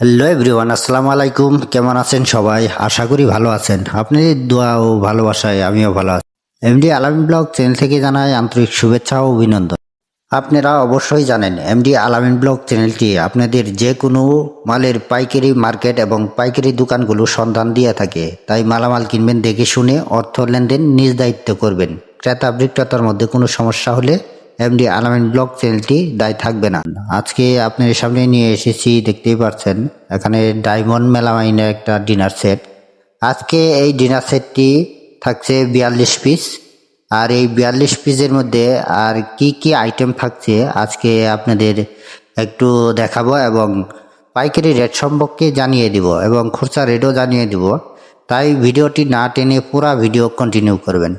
Hello everyone, আসসালামু আলাইকুম। কেমন আছেন সবাই? আশা করি ভালো আছেন। আপনি দোয়া ও ভালোবাসায় আমিও ভালো আছি। এমডি আলামিন ব্লগ চ্যানেল থেকে জানাই আন্তরিক শুভেচ্ছা ও অভিনন্দন। আপনারা অবশ্যই জানেন, এমডি আলামিন ব্লগ চ্যানেলটি আপনাদের যে কোনো মালের পাইকারি মার্কেট এবং পাইকারি দোকানগুলো সন্ধান দিয়ে থাকে। তাই মালামাল কিনবেন দেখে শুনে অর্থ লেনদেন নিজ দায়িত্ব করবেন। ক্রেতা, বিক্রেতার মধ্যে কোনো সমস্যা হলে এমডি আলামিন ব্লগ চ্যানেলটি দায় থাকবে না। আজকে আপনার সামনে নিয়ে এসেছি, দেখতেই পাচ্ছেন এখানে ডায়মন্ড মেলামাইনের একটা ডিনার সেট আজকে এই ডিনার সেটটি থাকছে বিয়াল্লিশ পিস আর এই বিয়াল্লিশ পিসের মধ্যে আর কি কি আইটেম থাকছে, আজকে আপনাদের একটু দেখাবো এবং পাইকারি রেট সম্পর্কে জানিয়ে দিব এবং খুচরা রেটও জানিয়ে দিব। তাই ভিডিওটি না টেনে পুরা ভিডিও কন্টিনিউ করবেন।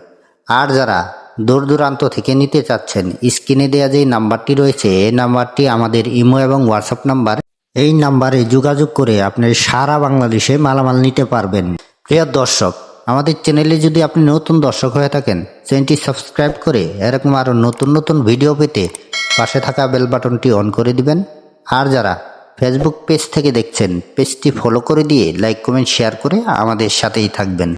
আর যারা দূর দূরান্ত থেকে নিতে চাচ্ছেন। স্ক্রিনে দেওয়া যে নাম্বারটি রয়েছে এই নাম্বারটি আমাদের ইমো এবং হোয়াটসঅ্যাপ নাম্বার। এই নাম্বারে যোগাযোগ করে আপনি সারা বাংলাদেশে মালামাল নিতে পারবেন। প্রিয় দর্শক, আমাদের চ্যানেলে যদি আপনি নতুন দর্শক হয়ে থাকেন, চ্যানেলটি সাবস্ক্রাইব করে এরকম আরও নতুন নতুন ভিডিও পেতে পাশে থাকা বেল বাটনটি অন করে দিবেন। আর যারা ফেসবুক পেজ থেকে দেখছেন, পেজটি ফলো করে দিয়ে লাইক, কমেন্ট, শেয়ার করে আমাদের সাথেই থাকবেন।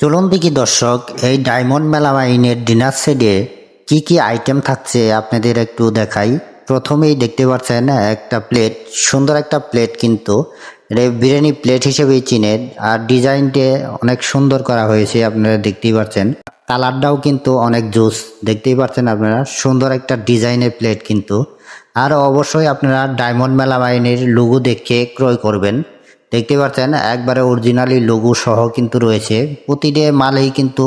চলুন দেখি দর্শক, এই ডায়মন্ড মেলামাইনের ডিনার সেটে কি কি আইটেম থাকছে আপনাদের একটু দেখাই। প্রথমেই দেখতে পাচ্ছেন একটা প্লেট, সুন্দর একটা প্লেট কিন্তু। এটা বিরিয়ানি প্লেট হিসেবেই চিনেন আর ডিজাইনটা অনেক সুন্দর করা হয়েছে, আপনারা দেখতেই পাচ্ছেন। কালারটাও কিন্তু অনেক জুস, দেখতেই পাচ্ছেন আপনারা, সুন্দর একটা ডিজাইনের প্লেট কিন্তু। আর অবশ্যই আপনারা ডায়মন্ড মেলামাইনের লুগো দেখে ক্রয় করবেন। দেখতে পাচ্ছেন, একবারে অরিজিনালি লোগো সহ কিন্তু রয়েছে। প্রতিটি মালেই কিন্তু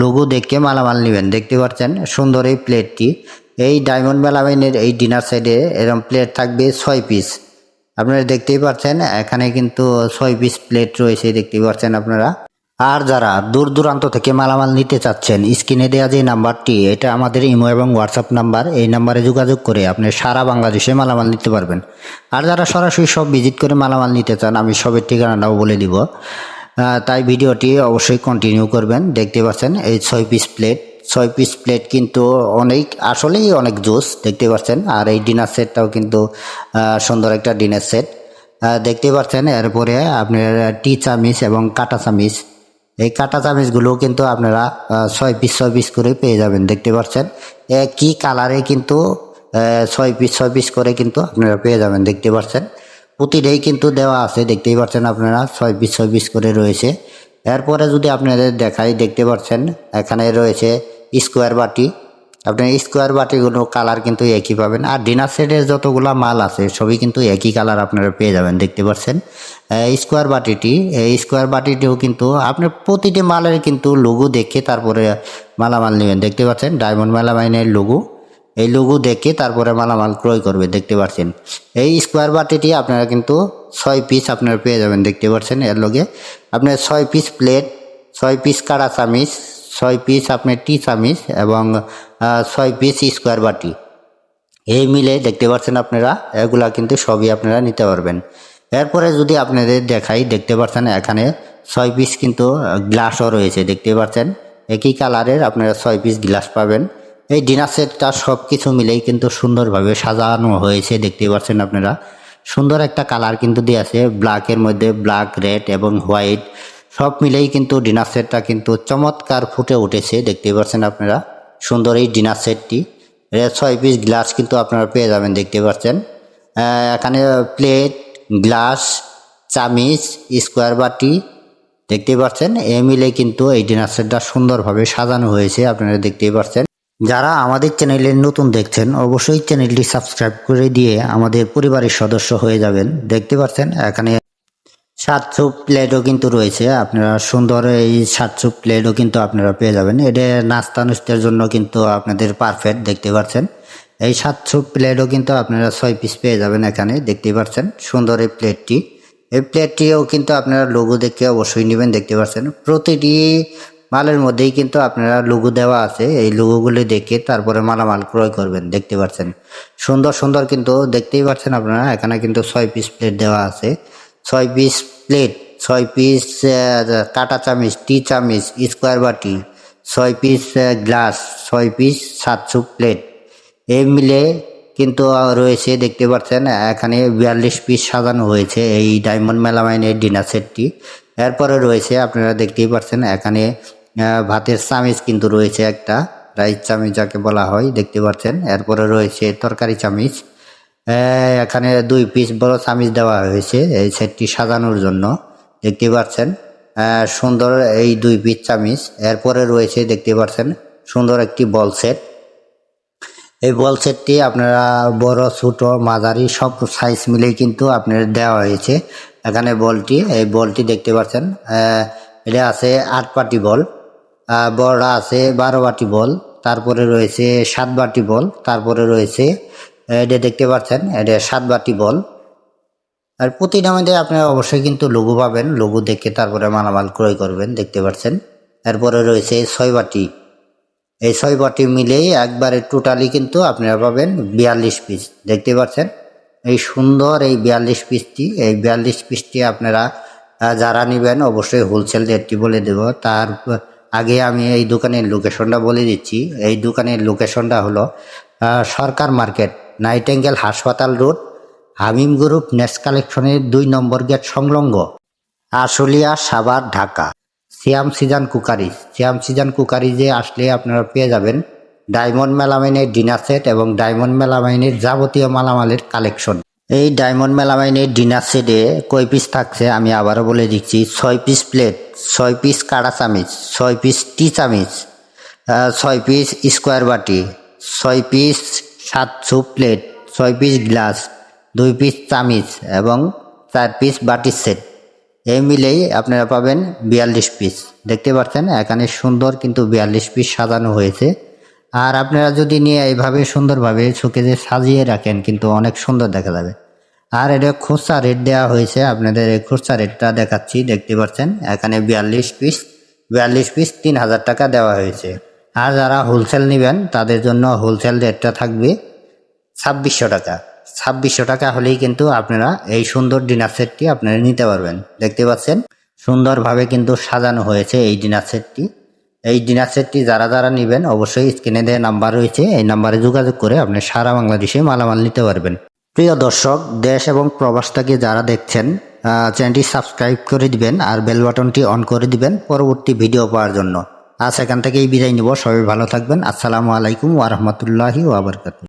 লোগো দেখে মালামাল নেবেন। দেখতে পাচ্ছেন, সুন্দর এই প্লেটটি এই ডায়মন্ড মেলামাইনের এই ডিনার সাইডে এরকম প্লেট থাকবে ছয় পিস আপনারা দেখতেই পাচ্ছেন, এখানে কিন্তু ছয় পিস প্লেট রয়েছে দেখতেই পাচ্ছেন আপনারা। আর যারা দূর দূরান্ত থেকে মালামাল নিতে চাচ্ছেন, স্ক্রিনে দেওয়া যে নাম্বারটি, এটা আমাদের ইমো এবং হোয়াটসঅ্যাপ নাম্বার। এই নাম্বারে যোগাযোগ করে আপনি সারা বাংলাদেশে মালামাল নিতে পারবেন। আর যারা সরাসরি সব ভিজিট করে মালামাল নিতে চান, আমি সবের ঠিকানাটাও বলে দিব। তাই ভিডিওটি অবশ্যই কন্টিনিউ করবেন। দেখতে পাচ্ছেন, এই ছয় পিস প্লেট ছয় পিস প্লেট কিন্তু অনেক, আসলেই অনেক জোস, দেখতে পাচ্ছেন। আর এই ডিনার সেটটাও কিন্তু সুন্দর একটা ডিনার সেট। দেখতে পাচ্ছেন, এরপরে আপনার টি চামিচ এবং কাটা চামিচ। এই কাটা চামিচগুলো কিন্তু আপনারা ছয় পিস ছয় পিস করে পেয়ে যাবেন, দেখতে পাচ্ছেন? কি কালারে কিন্তু ছয় পিস ছয় পিস করে কিন্তু আপনারা পেয়ে যাবেন, দেখতে পাচ্ছেন? প্রতিটাই কিন্তু দেওয়া আছে, দেখতেই পাচ্ছেন আপনারা, ছয় পিস ছয় পিস করে রয়েছে। এরপরে যদি আপনাদের দেখাই, দেখতে পাচ্ছেন, এখানে রয়েছে স্কোয়ার বাটি। আপনার স্কোয়ার বাটিগুলো কালার কিন্তু একই পাবেন। আর ডিনার সেটের যতগুলো মাল আছে, সবই কিন্তু একই কালার আপনারা পেয়ে যাবেন, দেখতে পাচ্ছেন স্কোয়ার বাটিটি, এই স্কোয়ার বাটিটিও কিন্তু আপনার প্রতিটি মালের কিন্তু লোগো দেখে তারপরে মালামাল নেবেন, দেখতে পাচ্ছেন? ডায়মন্ড মেলামাইনের লোগো এই লোগো দেখে তারপরে মালামাল ক্রয় করবে, দেখতে পাচ্ছেন এই স্কোয়ার বাটিটি আপনারা কিন্তু ছয় পিস আপনারা পেয়ে যাবেন, দেখতে পাচ্ছেন এর লগে। আপনার ছয় পিস প্লেট ছয় পিস কাড়া চামিচ ছয় পিস আপনার টি চামিচ এবং ছয় পিস স্কোয়ার বাটি। এই মিলে দেখতে পাচ্ছেন আপনারা, এগুলা কিন্তু সবই আপনারা নিতে পারবেন। এরপরে যদি আপনাদের দেখাই, দেখতে পাচ্ছেন এখানে ছয় পিস কিন্তু গ্লাসও রয়েছে, দেখতে পাচ্ছেন একই কালারের আপনারা ছয় পিস গ্লাস পাবেন। এই ডিনার সেটটা সব কিছু মিলেই কিন্তু সুন্দরভাবে সাজানো হয়েছে, দেখতে পাচ্ছেন আপনারা? সুন্দর একটা কালার কিন্তু দিয়ে আছে ব্ল্যাকের মধ্যে ব্ল্যাক রেড এবং হোয়াইট সব মিলেই কিন্তু ডিনার সেটটা কিন্তু চমৎকার ফুটে উঠেছে দেখতে পাচ্ছেন আপনারা। সুন্দর এই ডিনার সেটটি। ছয় পিস গ্লাস কিন্তু আপনারা পেয়ে যাবেন দেখতে পাচ্ছেন এখানে প্লেট গ্লাস চামিচ স্কোয়ার বাটি দেখতে পাচ্ছেন এ মিলে কিন্তু এই ডিনার সেটটা সুন্দরভাবে সাজানো হয়েছে, আপনারা দেখতেই পাচ্ছেন যারা আমাদের চ্যানেলে নতুন দেখছেন, অবশ্যই চ্যানেলটি সাবস্ক্রাইব করে দিয়ে আমাদের পরিবারের সদস্য হয়ে যাবেন, দেখতে পাচ্ছেন এখানে সাতশো প্লেটও কিন্তু রয়েছে। আপনারা সুন্দর এই সাতশো প্লেটও কিন্তু আপনারা পেয়ে যাবেন। এটা নাস্তা নুস্তার জন্য কিন্তু আপনাদের পারফেক্ট দেখতে পাচ্ছেন। এই সাতশো প্লেটও কিন্তু আপনারা ছয় পিস পেয়ে যাবেন এখানে, দেখতে পাচ্ছেন। সুন্দর এই প্লেটটি এই প্লেটটিও কিন্তু আপনারা লোগো দেখে অবশ্যই নেবেন, দেখতে পাচ্ছেন। প্রতিটি মালের মধ্যেই কিন্তু আপনারা লোগো দেওয়া আছে। এই লোগোগুলি দেখে তারপরে মালামাল ক্রয় করবেন, দেখতে পাচ্ছেন। সুন্দর সুন্দর কিন্তু দেখতেই পাচ্ছেন আপনারা। এখানে কিন্তু ছয় পিস প্লেট দেওয়া আছে। ছয় পিস প্লেট ছয় পিস কাটা চামিচ, টি চামিচ স্কোয়ার বাটি ছয় পিস গ্লাস ছয় পিস সাতশো প্লেট এই মিলে কিন্তু রয়েছে, দেখতে পাচ্ছেন, এখানে বিয়াল্লিশ পিস সাজানো হয়েছে এই ডায়মন্ড মেলামাইনের ডিনার সেটটি এরপরে রয়েছে, আপনারা দেখতেই পাচ্ছেন, এখানে ভাতের চামিচ কিন্তু রয়েছে একটা, রাইস চামিচ যাকে বলা হয়, দেখতে পাচ্ছেন। এরপরে রয়েছে তরকারি চামিচ এখানে দুই পিস বড় চামিচ দেওয়া হয়েছে, এই সেটটি সাজানোর জন্য, দেখতে পাচ্ছেন। সুন্দর এই দুই পিস চামিচ। এরপরে রয়েছে, দেখতে পাচ্ছেন, সুন্দর একটি বল সেট। এই বল সেটটি আপনারা বড়, ছোট, মাঝারি, সব সাইজ মিলেই কিন্তু আপনার দেওয়া হয়েছে। এখানে বলটি, এই বলটি দেখতে পাচ্ছেন এটা আছে আট পাটি বল বড়টা আছে বারো বাটি বল, তারপরে রয়েছে সাত বাটি বল, তারপরে রয়েছে এটা দেখতে পাচ্ছেন, এটা সাত বাটি বল। আর প্রতিটা মধ্যে আপনারা অবশ্যই কিন্তু লঘু পাবেন, লঘু দেখে তারপরে মালামাল ক্রয় করবেন, দেখতে পাচ্ছেন। এরপরে রয়েছে ছয় বাটি। এই ছয় বাটি মিলেই একবারে টোটালি কিন্তু আপনারা পাবেন বিয়াল্লিশ পিস, দেখতে পাচ্ছেন। এই সুন্দর এই বিয়াল্লিশ পিসটি, এই বিয়াল্লিশ পিসটি আপনারা যারা নেবেন অবশ্যই হোলসেল রেটটি বলে দেব। তার আগে আমি এই দোকানের লোকেশনটা বলে দিচ্ছি। এই দোকানের লোকেশনটা হলো সরকার মার্কেট। নাইটেঙ্গেল হাসপাতাল রোড, হামিম গ্রুপ নেক্সট কালেকশনের দুই নম্বর গেট সংলগ্ন। আশুলিয়া, সাভার, ঢাকা। সিয়াম সিজান কুকারি। সিয়াম সিজান কুকারিজে আসলে আপনারা পেয়ে যাবেন ডায়মন্ড মেলামাইনের ডিনার সেট এবং ডায়মন্ড মেলামাইনের যাবতীয় মালামালের কালেকশন। এই ডায়মন্ড মেলামাইনের ডিনার সেটে কয় পিস থাকছে আমি আবারও বলে দিচ্ছি, ছয় পিস প্লেট, ছয় পিস কাড়া চামিচ, ছয় পিস টি চামিচ ছয় পিস স্কোয়ার বাটি, ছয় পিস সাত সুপ প্লেট, ছয় পিস গ্লাস, দুই পিস চামিচ এবং চার পিস বাটির সেট। এই মিলেই আপনারা পাবেন বিয়াল্লিশ পিস। দেখতে পাচ্ছেন, এখানে সুন্দর কিন্তু বিয়াল্লিশ পিস সাজানো হয়েছে। আর আপনারা যদি নিয়ে এইভাবে সুন্দরভাবে শোকেজে সাজিয়ে রাখেন, কিন্তু অনেক সুন্দর দেখা যাবে। আর এটা খুচরা রেট দেওয়া হয়েছে, আপনাদের এই খুচরা রেটটা দেখাচ্ছি। দেখতে পাচ্ছেন, এখানে বিয়াল্লিশ পিস বিয়াল্লিশ পিস তিন হাজার টাকা দেওয়া হয়েছে। আর যারা হোলসেল নেবেন, তাদের জন্য হোলসেল রেটটা থাকবে ছাব্বিশশো টাকা। ছাব্বিশশো টাকা হলেই কিন্তু আপনারা এই সুন্দর ডিনার সেটটি আপনারা নিতে পারবেন। দেখতে পাচ্ছেন? সুন্দরভাবে কিন্তু সাজানো হয়েছে এই ডিনার সেটটি। এই ডিনার সেটটি যারা যারা নেবেন, অবশ্যই স্ক্রিনে দেওয়া নাম্বার রয়েছে। এই নাম্বারে যোগাযোগ করে আপনি সারা বাংলাদেশে মালামাল নিতে পারবেন। প্রিয় দর্শক, দেশ এবং প্রবাস থেকে যারা দেখছেন চ্যানেলটি সাবস্ক্রাইব করে দিবেন আর বেল বাটনটি অন করে দিবেন পরবর্তী ভিডিও পাওয়ার জন্য। আজ এখান থেকেই বিদায় নিব। সবাই ভালো থাকবেন। আসসালামু আলাইকুম ওয়ারহমতুল্লাহি ওবরকাত